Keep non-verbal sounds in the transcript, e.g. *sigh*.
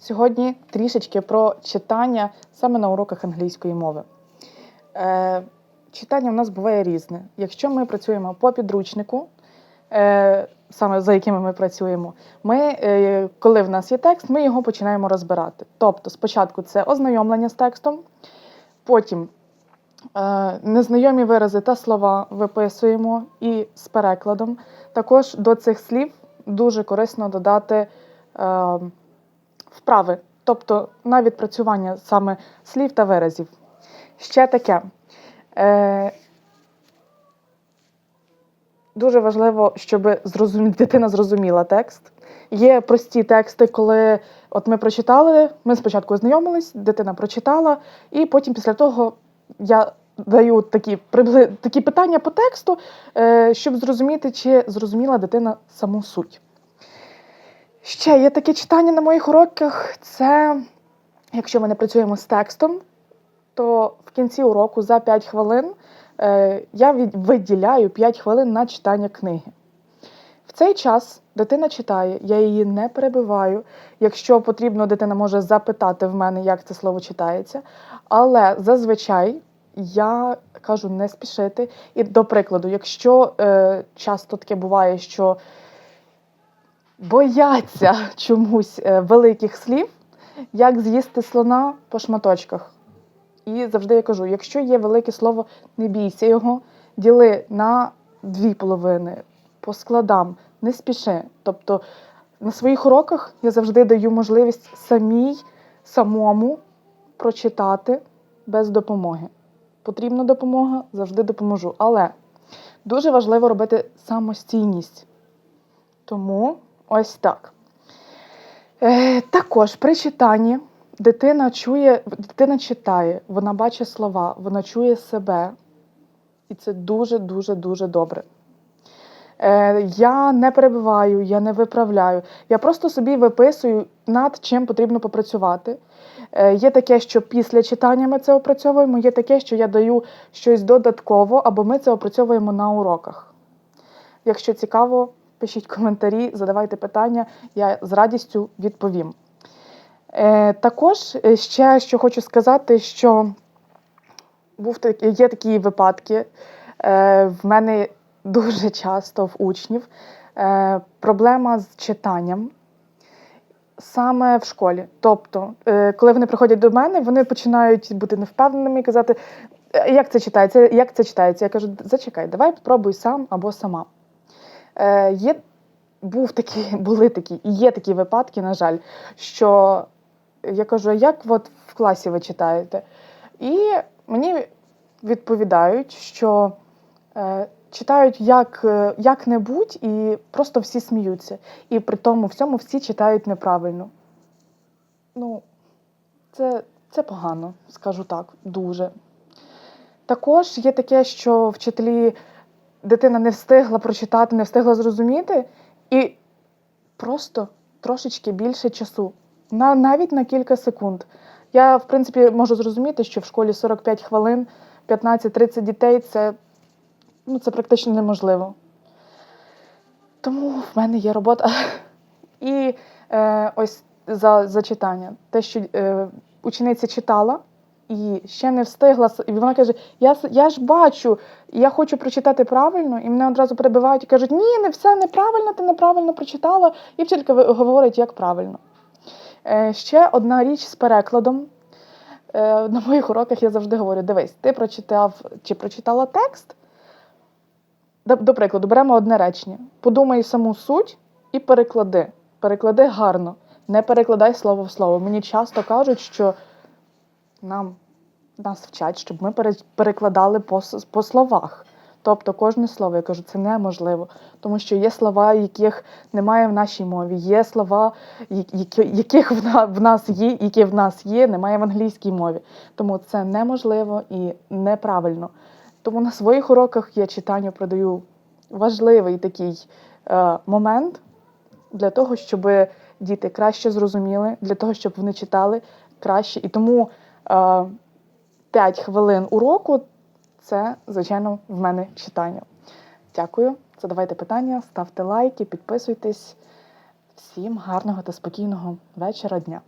Сьогодні трішечки про читання саме на уроках англійської мови. Е, читання у нас буває різне. Якщо ми працюємо по підручнику, е, саме за якими ми працюємо, ми, е, коли в нас є текст, ми його починаємо розбирати. Тобто, спочатку це ознайомлення з текстом, потім е, незнайомі вирази та слова виписуємо і з перекладом. Також до цих слів дуже корисно додати. Е, вправи, тобто на відпрацювання саме слів та виразів. Ще таке. Е, Дуже важливо, щоб зрозумі... дитина зрозуміла текст. Є прості тексти, коли от ми прочитали, ми спочатку ознайомились, дитина прочитала, і потім після того я даю такі такі питання по тексту, е, щоб зрозуміти, чи зрозуміла дитина саму суть. Ще є таке читання на моїх уроках. Це якщо ми не працюємо з текстом, то в кінці уроку за 5 хвилин е, я виділяю 5 хвилин на читання книги. В цей час дитина читає, я її не перебиваю. Якщо потрібно, дитина може запитати в мене, як це слово читається. Але зазвичай я кажу не спішити. І до прикладу, якщо е, часто таке буває, що бояться чомусь е, великих слів, як з'їсти слона по шматочках. І завжди я кажу: якщо є велике слово, не бійся його, діли на дві половини по складам, не спіши. Тобто на своїх уроках я завжди даю можливість самій самому прочитати без допомоги. Потрібна допомога, завжди допоможу. Але дуже важливо робити самостійність. Тому ось так. Е, також при читанні дитина чує, дитина читає, вона бачить слова, вона чує себе. І це дуже-дуже дуже добре. Е, я не перебиваю, я не виправляю. Я просто собі виписую, над чим потрібно попрацювати. Е, є таке, що після читання ми це опрацьовуємо, є таке, що я даю щось додатково, або ми це опрацьовуємо на уроках. Якщо цікаво, пишіть коментарі, задавайте питання, я з радістю відповім. Е, також е, ще що хочу сказати, що був є такі випадки. Е, в мене дуже часто в учнів проблема з читанням саме в школі. Тобто, коли вони приходять до мене, вони починають бути невпевненими і казати, «Е, як це читається, як це читається. Я кажу, зачекай, давай спробуй сам або сама. Е, є, був такі, *laughs* були такі, і є такі випадки, на жаль, що я кажу, «А як от в класі ви читаєте? І мені відповідають, що е, читають як, е, як-небудь, і просто всі сміються. І при тому всьому всі читають неправильно. Ну, це, це погано, скажу так, дуже. Також є таке, що вчителі дитина не встигла прочитати, не встигла зрозуміти, і просто трошечки більше часу, на, навіть на кілька секунд. Я, в принципі, можу зрозуміти, що в школі 45 хвилин, 15-30 дітей це, ну, це практично неможливо. Тому в мене є робота. *laughs* І е, ось за, за читання. Те, що е, учениця читала і ще не встигла, і вона каже: я, я ж бачу, я хочу прочитати правильно, і мене одразу перебивають і кажуть, ні, не все неправильно, ти неправильно прочитала. І вчителька говорить, як правильно. Е, ще одна річ з перекладом. Е, на моїх уроках я завжди говорю: дивись, ти прочитав чи прочитала текст. До, до прикладу, беремо одне речення. Подумай саму суть і переклади. Переклади гарно, не перекладай слово в слово. Мені часто кажуть, що нам нас вчать, щоб ми пере- перекладали по, по словах. Тобто кожне слово, я кажу, це неможливо, тому що є слова, яких немає в нашій мові, є слова, яких в нас є, які в нас є, немає в англійській мові. Тому це неможливо і неправильно. Тому на своїх уроках я читанню продаю важливий такий е, момент для того, щоб діти краще зрозуміли, для того, щоб вони читали краще. І тому е, 5 хвилин уроку це, звичайно, в мене читання. Дякую. Задавайте питання, ставте лайки, підписуйтесь. Всім гарного та спокійного вечора дня.